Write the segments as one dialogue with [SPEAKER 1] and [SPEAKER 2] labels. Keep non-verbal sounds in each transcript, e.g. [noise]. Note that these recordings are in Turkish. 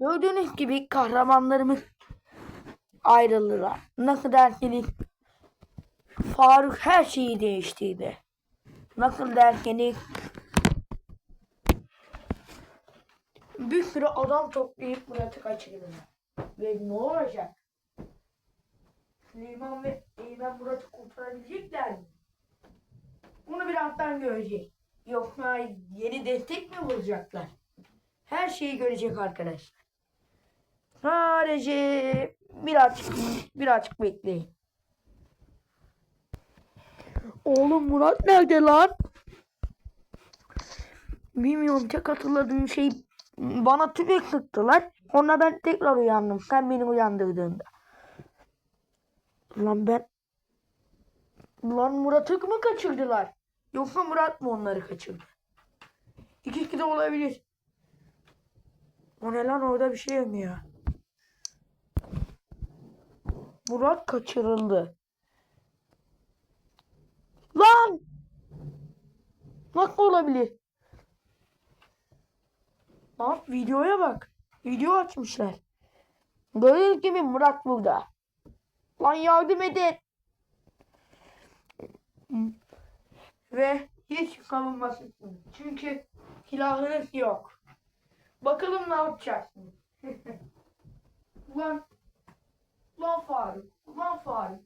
[SPEAKER 1] Gördüğünüz gibi kahramanlarımız ayrıldılar. Nasıl derseniz Faruk her şeyi değiştirdi. Nasıl derseniz bir sürü adam toplayıp Murat'ı kaçırdılar. Ve ne olacak? Süleyman ve Eymen Murat'ı kurtarabilecekler mi? Bunu birazdan görecek. Yoksa yeni destek mi bulacaklar? Her şeyi görecek arkadaşlar. Sadece birazcık birazcık bekleyin. Oğlum Murat nerede lan? Bilmiyorum tek hatırladığım şey bana tüfek sıktılar. Sonra ben tekrar uyandım. Sen beni uyandırdığında. Lan ben Lan Murat'ı mı kaçırdılar? Yoksa Murat mı onları kaçırdı? İkisi de olabilir. O ne lan orada bir şey yanıyor. Murat kaçırıldı. Lan! Nasıl olabilir? Lan videoya bak. Video açmışlar. Gördüğünüz gibi Murat burada. Lan yardım edin. Ve hiç savunmasın. Çünkü silahınız yok. Bakalım ne yapacaksınız. [laughs] Ulan Ulan Faruk. Ulan Faruk.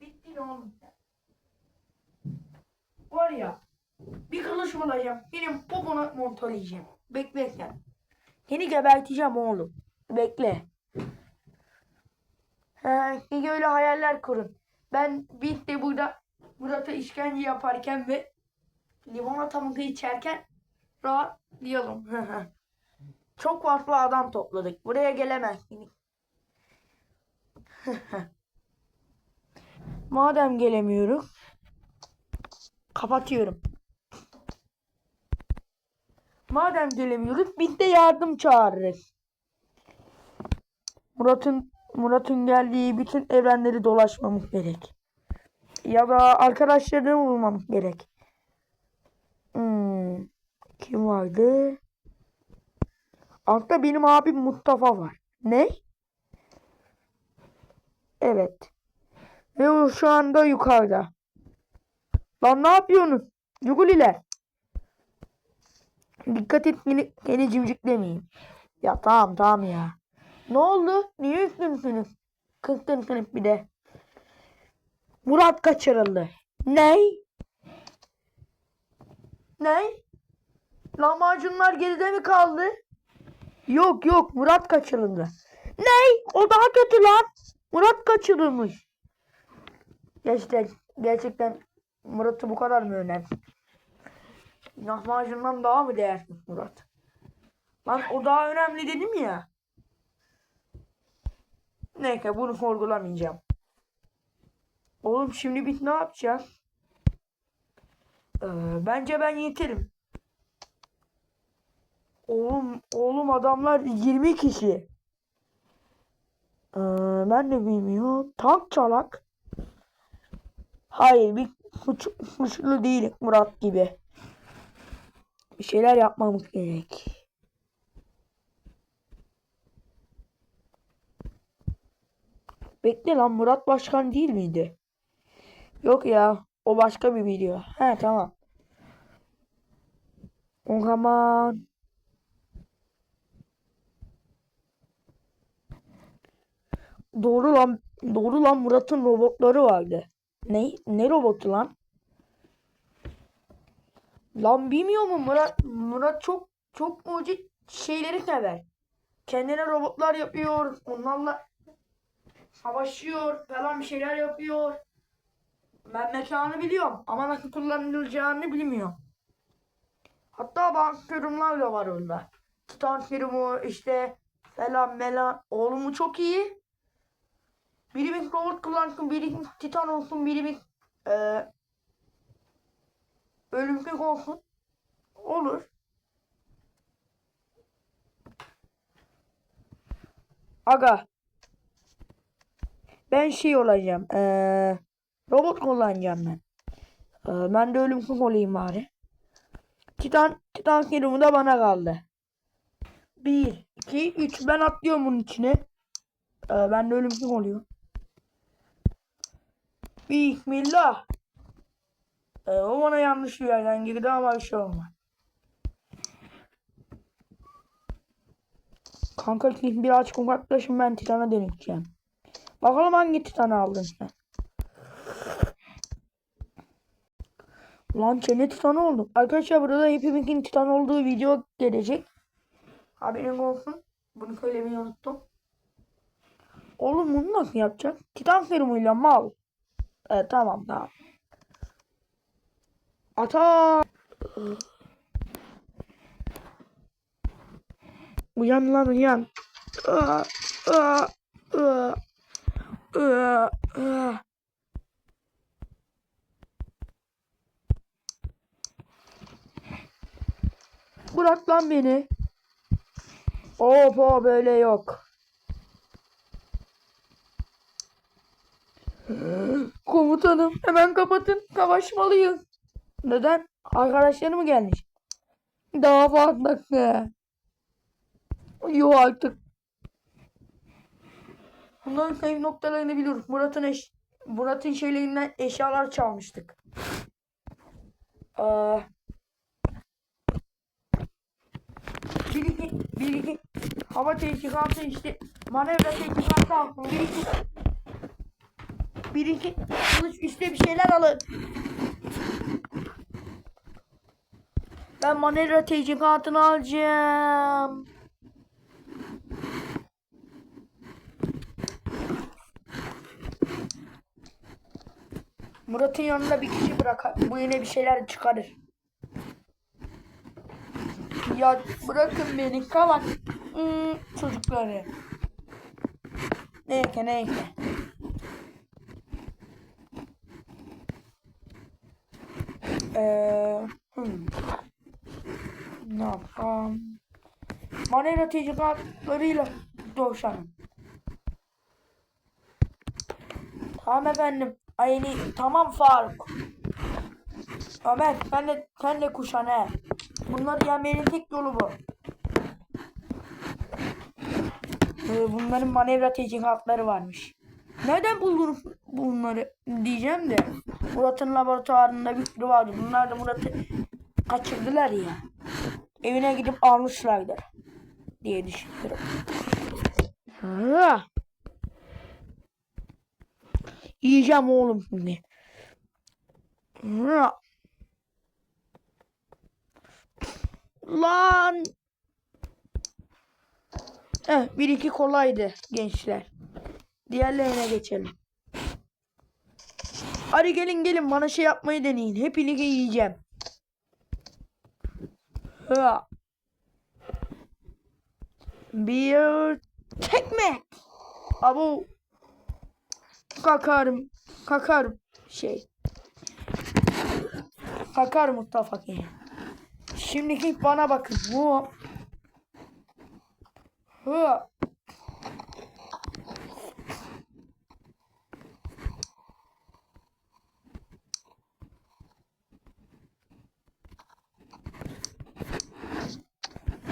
[SPEAKER 1] Bittin oğlum sen. Var ya. Bir kılıç bulacağım. Benim popona montalayacağım. Bekle sen. Seni geberteceğim oğlum. Bekle. He, iyi öyle hayaller kurun. Ben biz de burada Murat'a işkence yaparken ve limonatamızı içerken rahatlayalım. [laughs] Çok farklı adam topladık. Buraya gelemezsiniz. [laughs] Madem gelemiyorum kapatıyorum. Madem gelemiyoruz biz de yardım çağırırız. Murat'ın Murat'ın geldiği bütün evrenleri dolaşmamız gerek. Ya da arkadaşlarını bulmamız gerek. Hmm, kim vardı? Altta benim abim Mustafa var. Ne? Evet. Ve o şu anda yukarıda. Lan ne yapıyorsunuz? Yuguliler. Dikkat et beni, beni cimciklemeyin. Ya tamam tamam ya. Ne oldu? Niye üstünsünüz? Kıstın bir de. Murat kaçırıldı. Ney? Ney? Lahmacunlar geride mi kaldı? Yok yok Murat kaçırıldı. Ney? O daha kötü lan. Murat kaçırılmış. Gerçekten, gerçekten Murat'ı bu kadar mı önemli? Lahmacundan daha mı değersiz Murat? Lan o daha önemli dedim ya. Neyse bunu sorgulamayacağım. Oğlum şimdi biz ne yapacağız? Ee, bence ben yeterim. Oğlum, oğlum adamlar 20 kişi. Ee, ben de bilmiyorum. Tank çalak. Hayır bir suç, suçlu değilim Murat gibi. Bir şeyler yapmamız gerek. Bekle lan Murat Başkan değil miydi? Yok ya o başka bir video. He tamam. O zaman Doğru lan doğru lan Murat'ın robotları vardı. Ne ne robotu lan? Lan bilmiyor mu Murat Murat çok çok mucit şeyleri sever. Kendine robotlar yapıyor. Onlarla savaşıyor falan bir şeyler yapıyor. Ben mekanı biliyorum ama nasıl kullanılacağını bilmiyorum. Hatta bazı serumlar da var orada. Titan serumu işte falan melan. Oğlumu çok iyi. Birimiz robot kullansın, birimiz titan olsun, birimiz ee, ölümsüz olsun. Olur. Aga. Ben şey olacağım. Ee, robot kullanacağım ben. Ee, ben de ölümsüz olayım bari. Titan, Titan serumu da bana kaldı. Bir, iki, üç. Ben atlıyorum bunun içine. Ee, ben de ölümsüz oluyor. Bismillah. Ee, o bana yanlış bir yerden girdi ama bir şey olmaz. Kanka şimdi biraz uzaklaşın ben Titan'a dönüşeceğim. Bakalım hangi Titan'ı aldın sen. Lan çene Titan'ı oldu. Arkadaşlar burada hepimizin Titan olduğu video gelecek. Haberin olsun. Bunu söylemeyi unuttum. Oğlum bunu nasıl yapacak? Titan serumuyla mal. Evet tamam tamam. Ata. Uyan lan uyan. Aa, aa, aa, aa, aa. Bırak lan beni. Hop böyle yok. Komutanım hemen kapatın. Savaşmalıyız. Neden? Arkadaşları mı gelmiş? Daha fazlası. Yok artık. Bunların kayıp noktalarını biliyoruz. Murat'ın eş Murat'ın şeylerinden eşyalar çalmıştık. Aa, bir iki, bir iki hava teşkilatı işte manevra teşkilatı alsın. Bir iki bir iki kılıç işte bir şeyler alın. Ben manevra teşkilatını alacağım. Murat'ın yanında bir kişi bırak. Bu yine bir şeyler çıkarır. Ya bırakın beni kalan hmm, çocukları. Neyse neyse. Ee, hmm. Ne yapalım? Manevra teşkilatlarıyla dövüşelim. Tamam efendim. Aynı tamam Faruk. Ömer sen de sen de kuşan he. Bunları yenmenin tek yolu bu. Ee, bunların manevra teçhizatları varmış. Nereden buldunuz bunları diyeceğim de. Murat'ın laboratuvarında bir sürü vardı. Bunlar da Murat'ı kaçırdılar ya. Evine gidip almışlardı. Diye düşünüyorum. Ha. Yiyeceğim oğlum şimdi. Ha. Lan. Eh, bir iki kolaydı gençler. Diğerlerine geçelim. Hadi gelin gelin bana şey yapmayı deneyin. Hepinizi yiyeceğim. Ha. Bir tekme. Abo. Kakarım. Kakarım. Şey. Kakar Mustafa ki. Şimdiki bana bakın. Bu. Hı.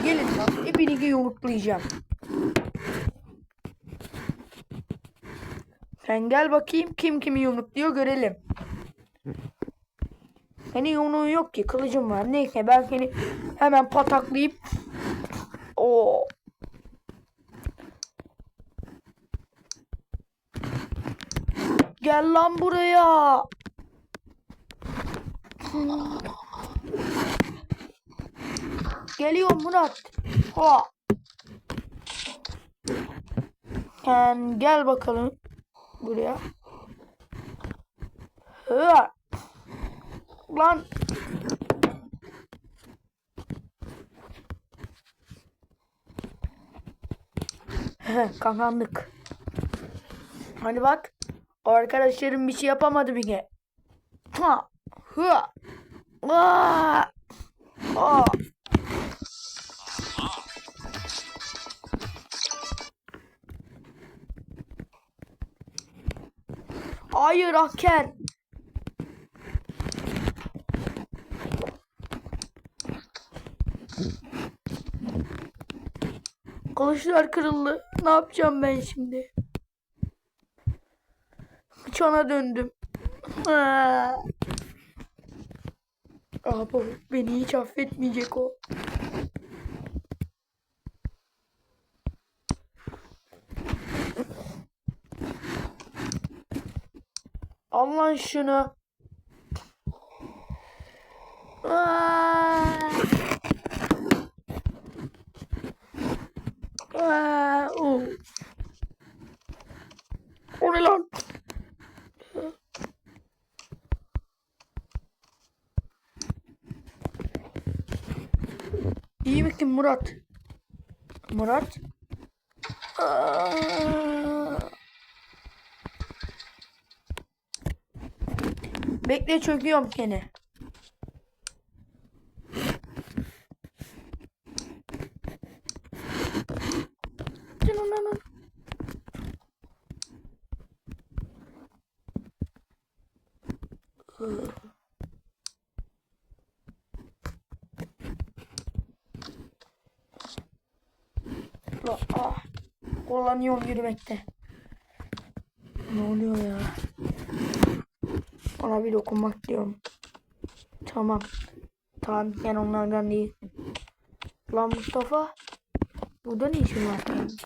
[SPEAKER 1] Gelin lan. Hepinizi yumruklayacağım. Sen gel bakayım kim kimi yumrukluyor görelim. Senin yumruğun yok ki kılıcım var. Neyse ben seni hemen pataklayıp o Gel lan buraya. Geliyorum Murat. Ho. Sen gel bakalım buraya. Hı. Lan. Kazandık. Hani bak. Arkadaşlarım bir şey yapamadı bile. Ha. Hı. Aa. Aa. Hayır Aker. Kılıçlar kırıldı. Ne yapacağım ben şimdi? Çana döndüm. Abo, beni hiç affetmeyecek o. Al lan şunu. Aa. Aa, o. O ne lan? İyi misin Murat? Murat? Aa. Bekle çöküyorum gene. Ah, kullanıyorum yürümekte. Ne oluyor ya? Ona bir dokunmak diyorum. Tamam. Tamam sen onlardan değilsin. Lan Mustafa. Burada ne işin var senin?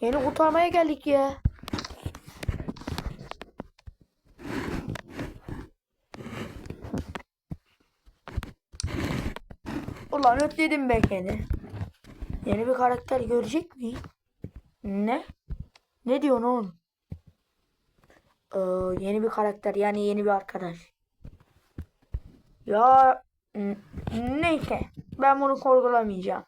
[SPEAKER 1] Seni kurtarmaya geldik ya. Ulan ötledim be seni. Yeni bir karakter görecek miyim? Ne? Ne diyorsun oğlum? Ee, yeni bir karakter yani yeni bir arkadaş. Ya neyse ben bunu sorgulamayacağım.